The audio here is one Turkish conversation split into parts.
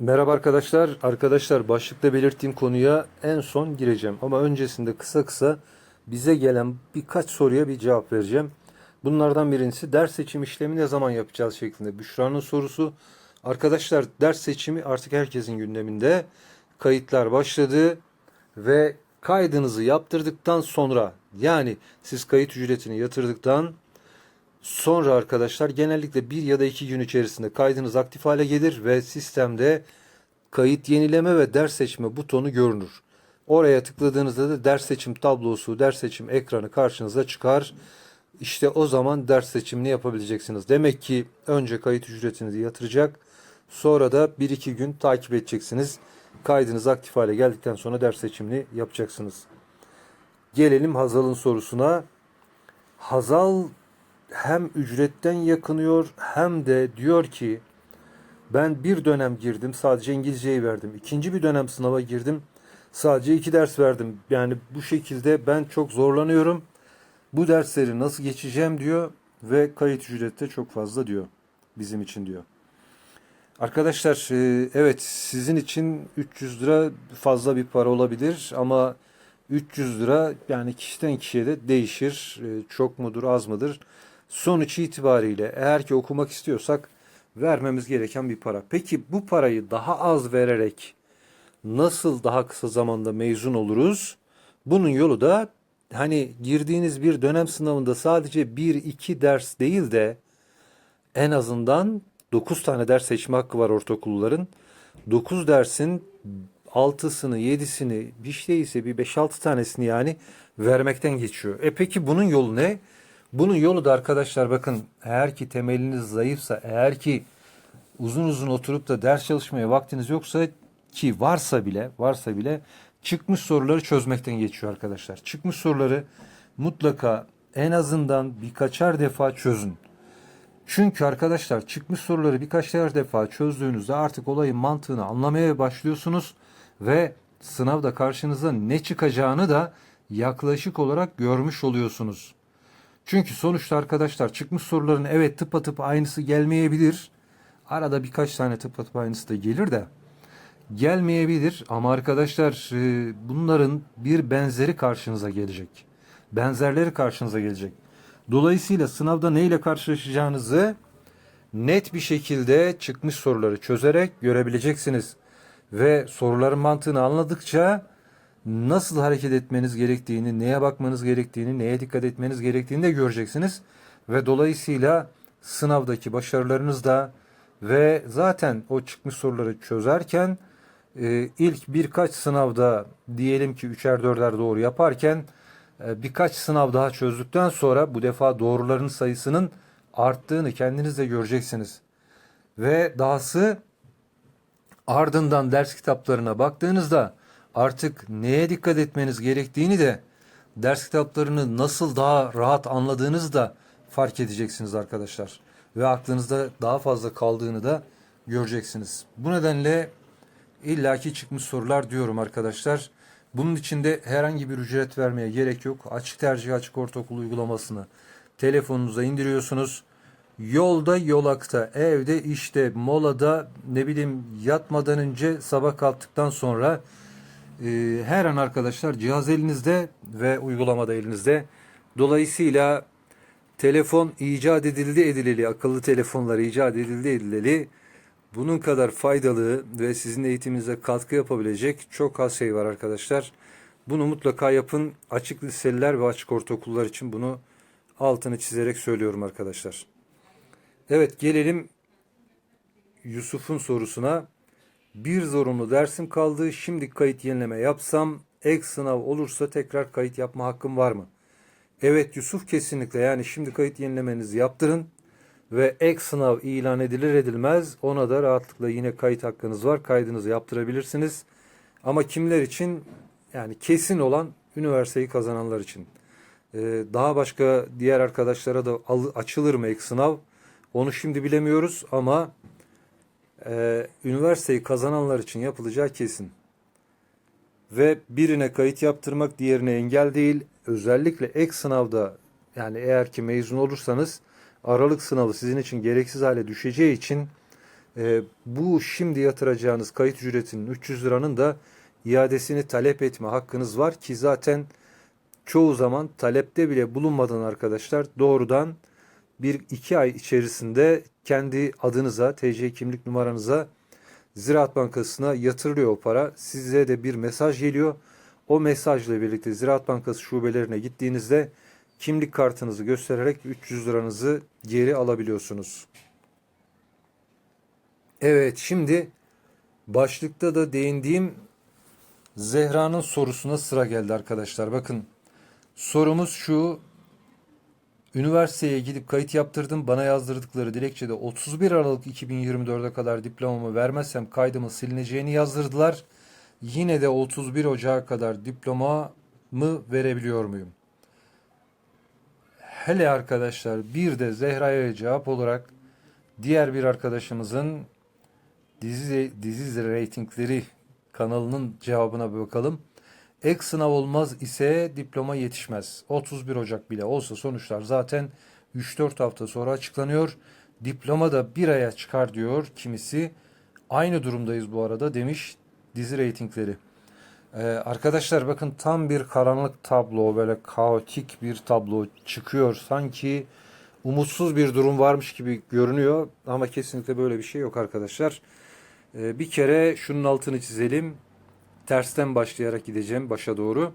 Merhaba arkadaşlar. Arkadaşlar başlıkta belirttiğim konuya en son gireceğim. Ama öncesinde kısa kısa bize gelen birkaç soruya bir cevap vereceğim. Bunlardan birincisi ders seçim işlemi ne zaman yapacağız şeklinde. Büşra'nın sorusu. Arkadaşlar ders seçimi artık herkesin gündeminde. Kayıtlar başladı ve kaydınızı yaptırdıktan sonra yani siz kayıt ücretini yatırdıktan Sonra arkadaşlar genellikle bir ya da iki gün içerisinde kaydınız aktif hale gelir ve sistemde kayıt yenileme ve ders seçme butonu görünür. Oraya tıkladığınızda da ders seçim tablosu, ders seçim ekranı karşınıza çıkar. İşte o zaman ders seçimini yapabileceksiniz. Demek ki önce kayıt ücretinizi yatıracak, sonra da 1-2 gün takip edeceksiniz. Kaydınız aktif hale geldikten sonra ders seçimini yapacaksınız. Gelelim Hazal'ın sorusuna. Hazal hem ücretten yakınıyor hem de diyor ki ben bir dönem girdim sadece İngilizceyi verdim. İkinci bir dönem sınava girdim sadece iki ders verdim. Yani bu şekilde ben çok zorlanıyorum. Bu dersleri nasıl geçeceğim diyor ve kayıt ücreti de çok fazla diyor bizim için diyor. Arkadaşlar e, evet sizin için 300 lira fazla bir para olabilir ama 300 lira yani kişiden kişiye de değişir. E, Çok mudur az mıdır? Sonuç itibariyle eğer ki okumak istiyorsak vermemiz gereken bir para. Peki bu parayı daha az vererek nasıl daha kısa zamanda mezun oluruz? Bunun yolu da hani girdiğiniz bir dönem sınavında sadece 1-2 ders değil de en azından 9 tane ders seçme hakkı var ortaokulların. 9 dersin 6'sını 7'sini bir şey ise bir 5-6 tanesini yani vermekten geçiyor. E peki bunun yolu ne? Bunun yolu da arkadaşlar bakın eğer ki temeliniz zayıfsa eğer ki uzun uzun oturup da ders çalışmaya vaktiniz yoksa ki varsa bile varsa bile çıkmış soruları çözmekten geçiyor arkadaşlar. Çıkmış soruları mutlaka en azından birkaçar defa çözün. Çünkü arkadaşlar çıkmış soruları birkaç defa çözdüğünüzde artık olayın mantığını anlamaya başlıyorsunuz ve sınavda karşınıza ne çıkacağını da yaklaşık olarak görmüş oluyorsunuz. Çünkü sonuçta arkadaşlar çıkmış soruların evet tıpatıp aynısı gelmeyebilir. Arada birkaç tane tıpatıp aynısı da gelir de gelmeyebilir ama arkadaşlar e, bunların bir benzeri karşınıza gelecek. Benzerleri karşınıza gelecek. Dolayısıyla sınavda neyle karşılaşacağınızı net bir şekilde çıkmış soruları çözerek görebileceksiniz. Ve soruların mantığını anladıkça nasıl hareket etmeniz gerektiğini, neye bakmanız gerektiğini, neye dikkat etmeniz gerektiğini de göreceksiniz. Ve dolayısıyla sınavdaki başarılarınız da ve zaten o çıkmış soruları çözerken e, ilk birkaç sınavda diyelim ki üçer dörder doğru yaparken e, birkaç sınav daha çözdükten sonra bu defa doğruların sayısının arttığını kendiniz de göreceksiniz. Ve dahası ardından ders kitaplarına baktığınızda artık neye dikkat etmeniz gerektiğini de ders kitaplarını nasıl daha rahat anladığınızı da fark edeceksiniz arkadaşlar. Ve aklınızda daha fazla kaldığını da göreceksiniz. Bu nedenle illaki çıkmış sorular diyorum arkadaşlar. Bunun için de herhangi bir ücret vermeye gerek yok. Açık tercih açık ortaokul uygulamasını telefonunuza indiriyorsunuz. Yolda, yolakta, evde, işte, molada, ne bileyim yatmadan önce sabah kalktıktan sonra e, her an arkadaşlar cihaz elinizde ve uygulamada elinizde. Dolayısıyla telefon icat edildi edileli, akıllı telefonlar icat edildi edileli bunun kadar faydalı ve sizin eğitiminize katkı yapabilecek çok az şey var arkadaşlar. Bunu mutlaka yapın. Açık liseliler ve açık ortaokullar için bunu altını çizerek söylüyorum arkadaşlar. Evet gelelim Yusuf'un sorusuna. Bir zorunlu dersim kaldı. Şimdi kayıt yenileme yapsam ek sınav olursa tekrar kayıt yapma hakkım var mı? Evet Yusuf kesinlikle yani şimdi kayıt yenilemenizi yaptırın ve ek sınav ilan edilir edilmez ona da rahatlıkla yine kayıt hakkınız var. Kaydınızı yaptırabilirsiniz. Ama kimler için? Yani kesin olan üniversiteyi kazananlar için. Ee, daha başka diğer arkadaşlara da açılır mı ek sınav? Onu şimdi bilemiyoruz ama e, üniversiteyi kazananlar için yapılacağı kesin. Ve birine kayıt yaptırmak diğerine engel değil. Özellikle ek sınavda yani eğer ki mezun olursanız Aralık sınavı sizin için gereksiz hale düşeceği için E, bu şimdi yatıracağınız kayıt ücretinin 300 liranın da iadesini talep etme hakkınız var ki zaten çoğu zaman talepte bile bulunmadan arkadaşlar doğrudan bir iki ay içerisinde kendi adınıza, TC kimlik numaranıza Ziraat Bankası'na yatırılıyor o para. Size de bir mesaj geliyor. O mesajla birlikte Ziraat Bankası şubelerine gittiğinizde kimlik kartınızı göstererek 300 liranızı geri alabiliyorsunuz. Evet şimdi başlıkta da değindiğim Zehra'nın sorusuna sıra geldi arkadaşlar. Bakın sorumuz şu. Üniversiteye gidip kayıt yaptırdım. Bana yazdırdıkları dilekçede 31 Aralık 2024'e kadar diplomamı vermezsem kaydımın silineceğini yazdırdılar. Yine de 31 Ocak'a kadar diplomamı verebiliyor muyum? Hele arkadaşlar bir de Zehra'ya cevap olarak diğer bir arkadaşımızın dizi dizi reytingleri kanalının cevabına bakalım. Ek sınav olmaz ise diploma yetişmez. 31 Ocak bile olsa sonuçlar zaten 3-4 hafta sonra açıklanıyor. Diploma da bir aya çıkar diyor kimisi. Aynı durumdayız bu arada demiş dizi reytingleri. Ee, arkadaşlar bakın tam bir karanlık tablo böyle kaotik bir tablo çıkıyor. Sanki umutsuz bir durum varmış gibi görünüyor ama kesinlikle böyle bir şey yok arkadaşlar. Ee, bir kere şunun altını çizelim. Tersten başlayarak gideceğim başa doğru.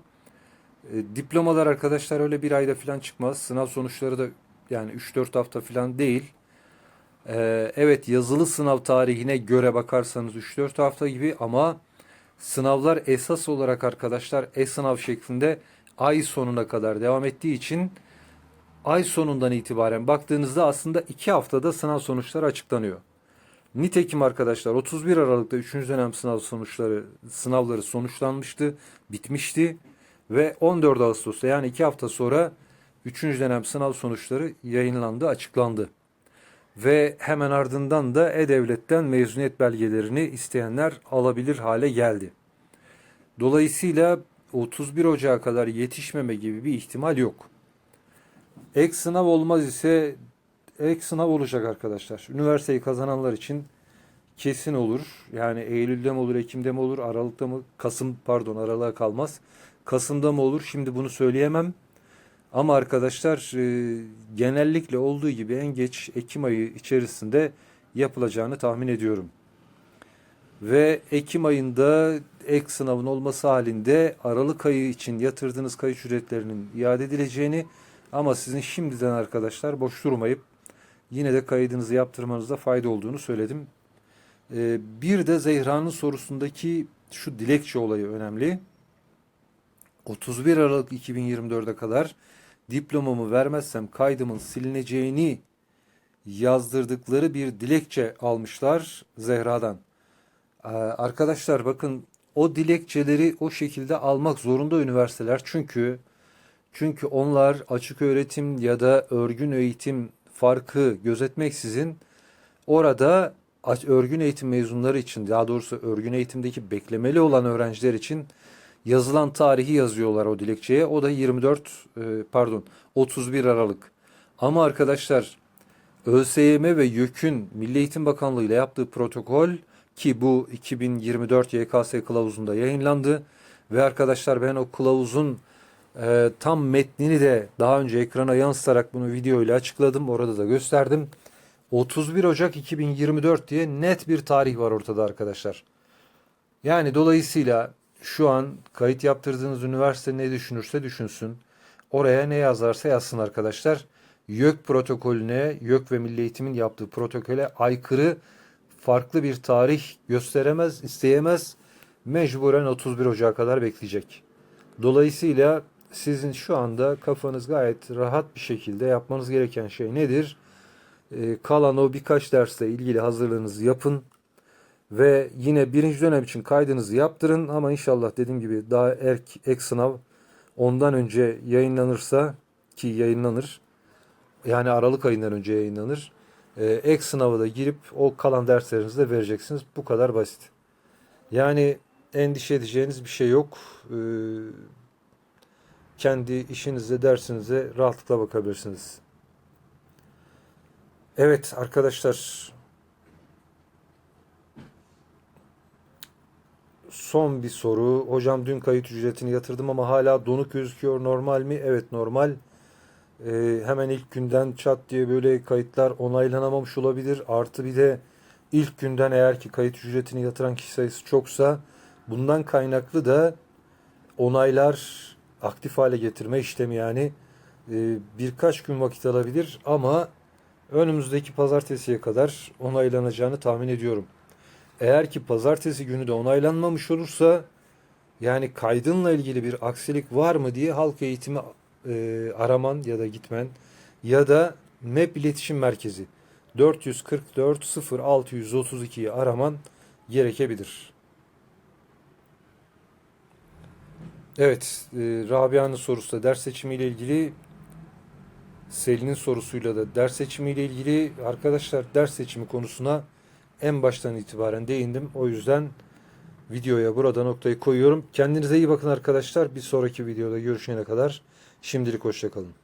E, diplomalar arkadaşlar öyle bir ayda falan çıkmaz. Sınav sonuçları da yani 3-4 hafta falan değil. E, evet yazılı sınav tarihine göre bakarsanız 3-4 hafta gibi ama sınavlar esas olarak arkadaşlar e-sınav şeklinde ay sonuna kadar devam ettiği için ay sonundan itibaren baktığınızda aslında 2 haftada sınav sonuçları açıklanıyor. Nitekim arkadaşlar 31 Aralık'ta 3. dönem sınav sonuçları sınavları sonuçlanmıştı, bitmişti ve 14 Ağustos'ta yani 2 hafta sonra 3. dönem sınav sonuçları yayınlandı, açıklandı. Ve hemen ardından da E-Devlet'ten mezuniyet belgelerini isteyenler alabilir hale geldi. Dolayısıyla 31 Ocak'a kadar yetişmeme gibi bir ihtimal yok. Ek sınav olmaz ise ek sınav olacak arkadaşlar. Üniversiteyi kazananlar için kesin olur. Yani Eylül'de mi olur, Ekim'de mi olur, Aralık'ta mı, Kasım pardon Aralık'a kalmaz. Kasım'da mı olur? Şimdi bunu söyleyemem. Ama arkadaşlar e, genellikle olduğu gibi en geç Ekim ayı içerisinde yapılacağını tahmin ediyorum. Ve Ekim ayında ek sınavın olması halinde Aralık ayı için yatırdığınız kayıt ücretlerinin iade edileceğini ama sizin şimdiden arkadaşlar boş durmayıp yine de kaydınızı yaptırmanızda fayda olduğunu söyledim. Ee, bir de Zehra'nın sorusundaki şu dilekçe olayı önemli. 31 Aralık 2024'e kadar diplomamı vermezsem kaydımın silineceğini yazdırdıkları bir dilekçe almışlar Zehra'dan. Ee, arkadaşlar bakın o dilekçeleri o şekilde almak zorunda üniversiteler çünkü çünkü onlar açık öğretim ya da örgün eğitim farkı gözetmeksizin orada örgün eğitim mezunları için daha doğrusu örgün eğitimdeki beklemeli olan öğrenciler için yazılan tarihi yazıyorlar o dilekçeye. O da 24 e, pardon 31 Aralık. Ama arkadaşlar ÖSYM ve YÖK'ün Milli Eğitim Bakanlığı ile yaptığı protokol ki bu 2024 YKS kılavuzunda yayınlandı ve arkadaşlar ben o kılavuzun e, tam metnini de daha önce ekrana yansıtarak bunu video ile açıkladım. Orada da gösterdim. 31 Ocak 2024 diye net bir tarih var ortada arkadaşlar. Yani dolayısıyla şu an kayıt yaptırdığınız üniversite ne düşünürse düşünsün. Oraya ne yazarsa yazsın arkadaşlar. YÖK protokolüne, YÖK ve Milli Eğitim'in yaptığı protokole aykırı farklı bir tarih gösteremez, isteyemez. Mecburen 31 Ocak'a kadar bekleyecek. Dolayısıyla sizin şu anda kafanız gayet rahat bir şekilde yapmanız gereken şey nedir? Ee, kalan o birkaç dersle ilgili hazırlığınızı yapın. Ve yine birinci dönem için kaydınızı yaptırın ama inşallah dediğim gibi daha erk ek sınav ondan önce yayınlanırsa ki yayınlanır. Yani Aralık ayından önce yayınlanır. Ee, ek sınavı da girip o kalan derslerinizi de vereceksiniz. Bu kadar basit. Yani endişe edeceğiniz bir şey yok. Ee, kendi işinize, dersinize rahatlıkla bakabilirsiniz. Evet arkadaşlar son bir soru. Hocam dün kayıt ücretini yatırdım ama hala donuk gözüküyor. Normal mi? Evet normal. Ee, hemen ilk günden çat diye böyle kayıtlar onaylanamamış olabilir. Artı bir de ilk günden eğer ki kayıt ücretini yatıran kişi sayısı çoksa bundan kaynaklı da onaylar aktif hale getirme işlemi yani e, birkaç gün vakit alabilir ama önümüzdeki pazartesiye kadar onaylanacağını tahmin ediyorum. Eğer ki pazartesi günü de onaylanmamış olursa yani kaydınla ilgili bir aksilik var mı diye halk eğitimi e, araman ya da gitmen ya da MEP İletişim Merkezi 444 0632'yi araman gerekebilir. Evet, e, Rabia'nın sorusu da ders seçimiyle ilgili Selin'in sorusuyla da ders seçimiyle ilgili arkadaşlar ders seçimi konusuna en baştan itibaren değindim. O yüzden videoya burada noktayı koyuyorum. Kendinize iyi bakın arkadaşlar. Bir sonraki videoda görüşene kadar şimdilik hoşçakalın.